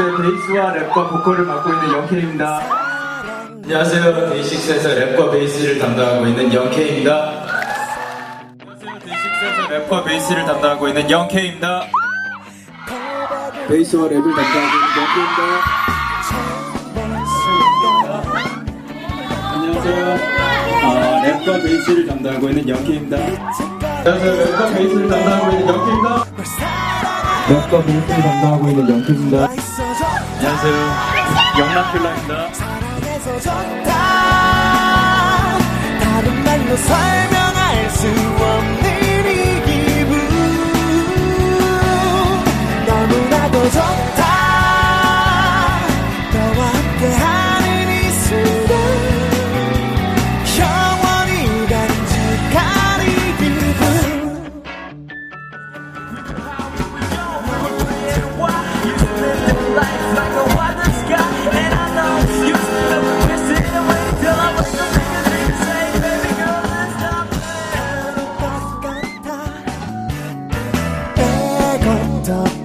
데이식스의 베이스와 랩과 보컬을 맡고 있는 영케입니다. 안녕하세요. 데이식스에서 랩과 베이스를 담당하고 있는 영케입니다. 안녕하세요. 데이식스에서 랩과 베이스를 담당하고 있는 영케입니다. 베이스와 랩을 담당하고 있는 영케입니다. 안녕하세요. 어, 랩과 베이스를 담당하고 있는 영케입니다. 안녕하세요. 랩과 베이스를 담당하고 있는 영케입니다. 랩과 베이스를 담당하고 있는 영케입니다. 안녕하세요. 영락필라입니다. 다른 말로 설명할 수 없는 이 기분 너무나도 좋다 up.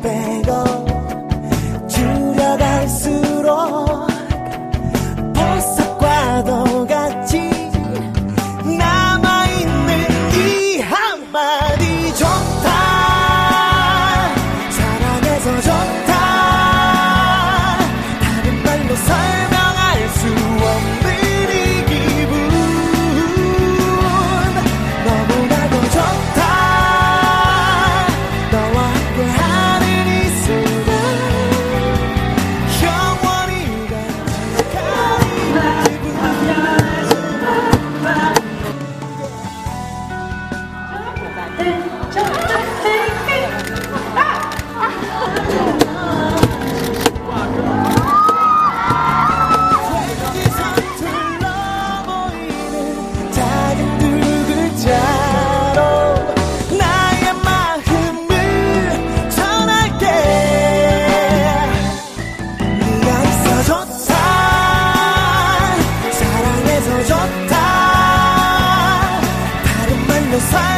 좋다. 다른 말로 설